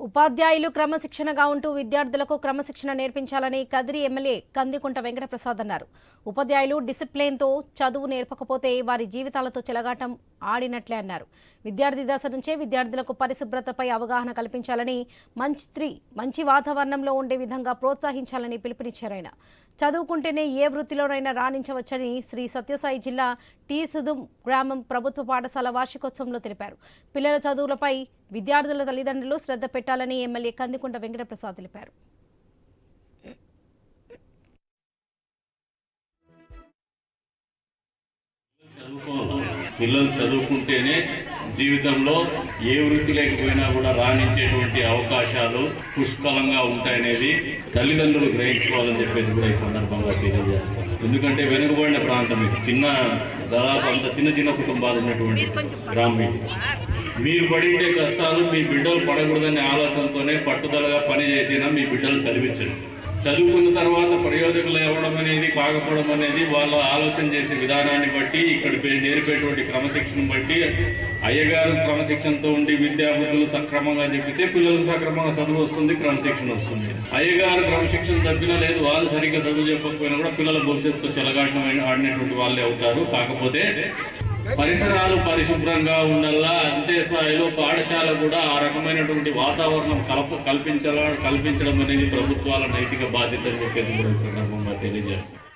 ఉపాధ్యాయులు క్రమశిక్షణగా ఉంటూ విద్యార్థులకు క్రమశిక్షణ నేర్పించాలని కదిరి ఎమ్మెల్యే కందికుంట వెంకటప్రసాద్ అన్నారు. ఉపాధ్యాయులు డిసిప్లిన్తో చదువు నేర్పకపోతే వారి జీవితాలతో చెలగాటం ఆడినట్లే అన్నారు. విద్యార్థి దశ నుంచే విద్యార్థులకు పరిశుభ్రతపై అవగాహన కల్పించాలని మంచి మంచి వాతావరణంలో ఉండే విధంగా ప్రోత్సహించాలని పిలుపునిచ్చారాయన చదువుకుంటేనే ఏ వృత్తిలోనైనా రాణించవచ్చని శ్రీ సత్యసాయి జిల్లా టీ. సుదుం గ్రామం ప్రభుత్వ పాఠశాల వార్షికోత్సవంలో తెలిపారు. పిల్లల చదువులపై విద్యార్థుల తల్లిదండ్రులు శ్రద్ధ పెట్టాలని ఎమ్మెల్యే కందికొండ వెంకటప్రసాద్ తెలిపారు. పిల్లలు చదువుకుంటేనే జీవితంలో ఏ వృత్తి లేకపోయినా కూడా రాణించేటువంటి అవకాశాలు పుష్కలంగా ఉంటాయనేది తల్లిదండ్రులు గ్రహించుకోవాలని చెప్పేసి కూడా ఈ సందర్భంగా తెలియజేస్తాను ఎందుకంటే వెనుకబడిన ప్రాంతం ఇది. చిన్న దాదాపు అంత చిన్న చిన్న కుటుంబాలు ఉన్నటువంటి గ్రామీణ మీరు పడిండే కష్టాలు మీ బిడ్డలు పడకూడదనే ఆలోచనతోనే పట్టుదలగా పని చేసినా మీ బిడ్డలు చదివించండి చదువుకున్న తర్వాత ప్రయోజకులు అవ్వడం అనేది కాకపోవడం అనేది వాళ్ళ ఆలోచన చేసే విధానాన్ని బట్టి ఇక్కడ నేర్పేటువంటి క్రమశిక్షణ బట్టి అయ్యగారు క్రమశిక్షణతో ఉండి విద్యాబుద్ధులు సక్రమంగా చెప్పితే పిల్లలకు సక్రమంగా చదువు వస్తుంది క్రమశిక్షణ వస్తుంది. అయ్యగారు క్రమశిక్షణ తప్పినా లేదు వాళ్ళు సరిగ్గా చదువు చెప్పకపోయినా కూడా పిల్లల భవిష్యత్తు చెలగాటం ఆడినటువంటి వాళ్ళే అవుతారు. కాకపోతే పరిసరాలు పరిశుభ్రంగా ఉండాలా అంతే స్థాయిలో పాఠశాల కూడా ఆ రకమైనటువంటి వాతావరణం కల్ప కల్పించాల కల్పించడం అనేది ప్రభుత్వాల నైతిక బాధ్యత అని చెప్పేసి సందర్భంగా తెలియజేస్తాం